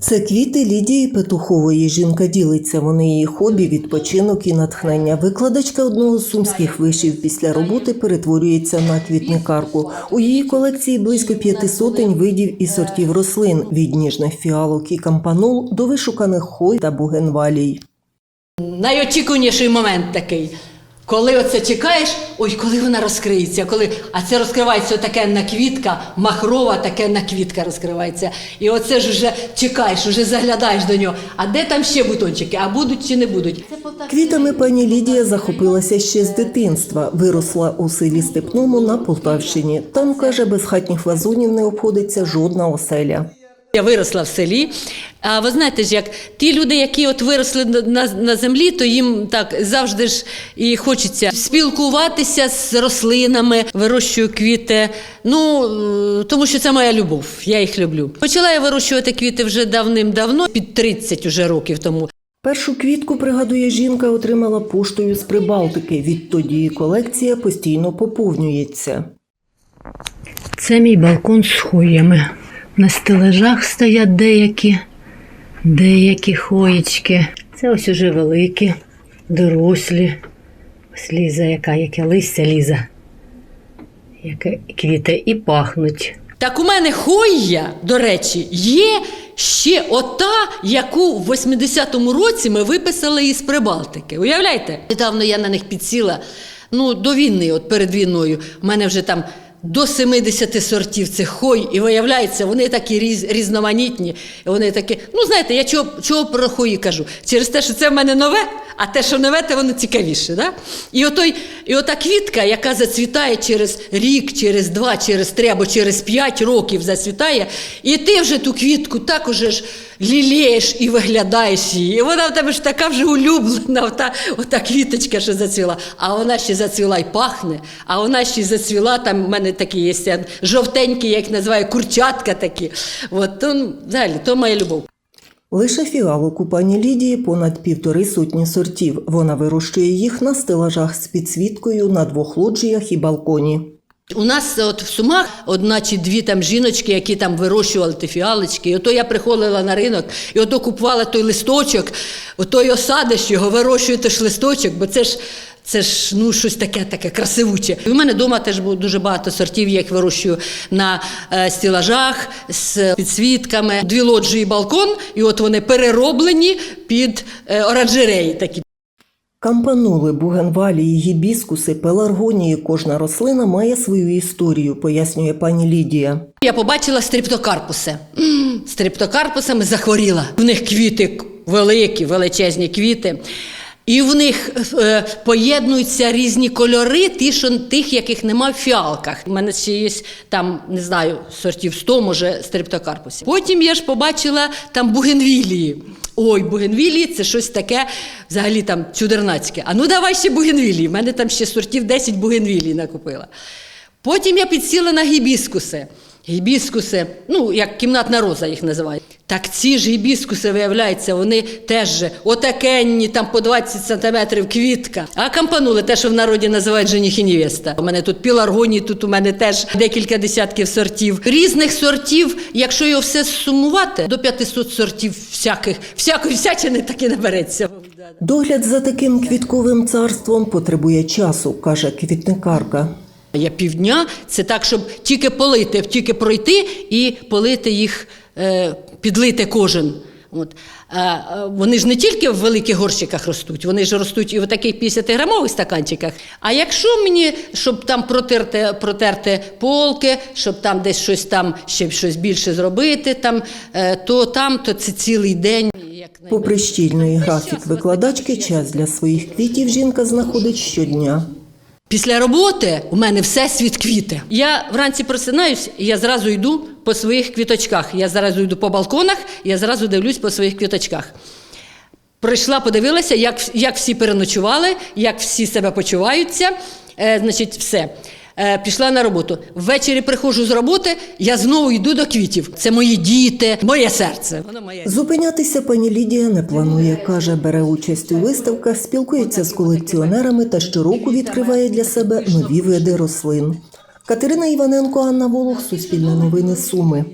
Це квіти Лідії Петухової. Жінка ділиться. Вони її хобі, відпочинок і натхнення. Викладачка одного з сумських вишів після роботи перетворюється на квітникарку. У її колекції близько п'яти сотень видів і сортів рослин від ніжних фіалок і кампанул до вишуканих хой та бугенвалій. Найочікуваніший момент такий. Коли оце чекаєш, ой, коли вона розкриється, коли, а це розкривається отакенна квітка, махрова такенна квітка розкривається. І оце ж вже чекаєш, вже заглядаєш до нього. А де там ще бутончики? А будуть чи не будуть? Квітами пані Лідія захопилася ще з дитинства. Виросла у селі Степному на Полтавщині. Там каже, без хатніх вазонів не обходиться жодна оселя. Я виросла в селі. А ви знаєте ж, як ті люди, які от виросли на, на, на землі, то їм так завжди ж і хочеться спілкуватися з рослинами, вирощую квіти. Ну тому що це моя любов. Я їх люблю. Почала я вирощувати квіти вже давним-давно, під 30 уже років тому. Першу квітку, пригадує жінка, отримала поштою з Прибалтики. Відтоді колекція постійно поповнюється. Це мій балкон з хуями. На стележах стоять деякі, деякі хоєчки. Це ось уже великі, дорослі. Ось ліза, яка, яке листя ліза. Яке квіти і пахнуть. Так у мене хойя, до речі, є ще ота, яку в 80-му році ми виписали із Прибалтики. Уявляєте? Недавно я на них підсіла. Ну, до війни, от перед війною, у мене вже там до 70 сортів цих хой, і виявляється, вони такі різ, різноманітні. Вони такі, ну знаєте, я чого, чого про хої кажу? Через те, що це в мене нове, а те, що нове, те воно цікавіше. Да? І, отой, і ота квітка, яка зацвітає через рік, через два, через три або через п'ять років зацвітає, і ти вже ту квітку так уже ж лілієш і виглядаєш її. І вона в тебе ж така вже улюблена, ота, ота квіточка, що зацвіла. А вона ще зацвіла і пахне, а вона ще зацвіла, там в мене такі є жовтенькі, як називаю, курчатка такі. От, то, ну, взагалі, то моя любов. Лише фіалок у пані Лідії понад півтори сотні сортів. Вона вирощує їх на стелажах з підсвіткою на двох лоджіях і балконі. У нас от в Сумах одна чи дві там жіночки, які там вирощували ті фіалочки. І ото я приходила на ринок і ото купувала той листочок, ото й осадиш його, вирощуєте ж листочок, бо це ж. Це ж ну щось таке, таке красивуче. У мене вдома теж було дуже багато сортів, я їх вирощую на е, стілажах з підсвітками. Дві лоджії балкон, і от вони перероблені під е, оранжереї такі. Кампанули, бугенвалії, гібіскуси, пеларгонії. Кожна рослина має свою історію, пояснює пані Лідія. Я побачила стриптокарпуси. Стриптокарпусами захворіла. В них квіти великі, величезні квіти. І в них е, поєднуються різні кольори, ті, що, тих, яких нема в фіалках. У мене ще є там, не знаю, сортів 100, може, стриптокарпусів. Потім я ж побачила там бугенвілії. Ой, бугенвілії це щось таке, взагалі там чудернацьке. А ну давай ще бугенвілії. У мене там ще сортів 10 бугенвілій накупила. Потім я підсіла на гібіскуси. Гібіскуси, ну, як кімнатна роза їх називають. Так ці ж гібіскуси, виявляється, вони теж отакенні, там по 20 сантиметрів квітка. А кампанули, те, що в народі називають жених і невеста. У мене тут піларгонії, тут у мене теж декілька десятків сортів. Різних сортів, якщо його все сумувати, до 500 сортів всяких, всякої всячини таки набереться. Догляд за таким квітковим царством потребує часу, каже квітникарка. Я півдня, це так, щоб тільки полити, тільки пройти і полити їх, е, підлити кожен. От. А, а, вони ж не тільки в великих горщиках ростуть, вони ж ростуть і в таких 50-грамових стаканчиках. А якщо мені, щоб там протерти, протерти полки, щоб там десь щось там ще щось більше зробити, там, е, то там то це цілий день. Як Попри щільний графік викладачки, час для своїх квітів жінка знаходить щодня. Після роботи у мене все світ квіти. Я вранці просинаюсь, і я зразу йду по своїх квіточках. Я зразу йду по балконах, я зразу дивлюсь по своїх квіточках. Прийшла, подивилася, як, як всі переночували, як всі себе почуваються. Е, значить, все. Е, пішла на роботу. Ввечері приходжу з роботи, я знову йду до квітів. Це мої діти, моє серце. Зупинятися пані Лідія не планує. каже, бере участь у виставках, спілкується з колекціонерами та щороку відкриває для себе нові види рослин. Катерина Іваненко, Анна Волох, Суспільне новини Суми.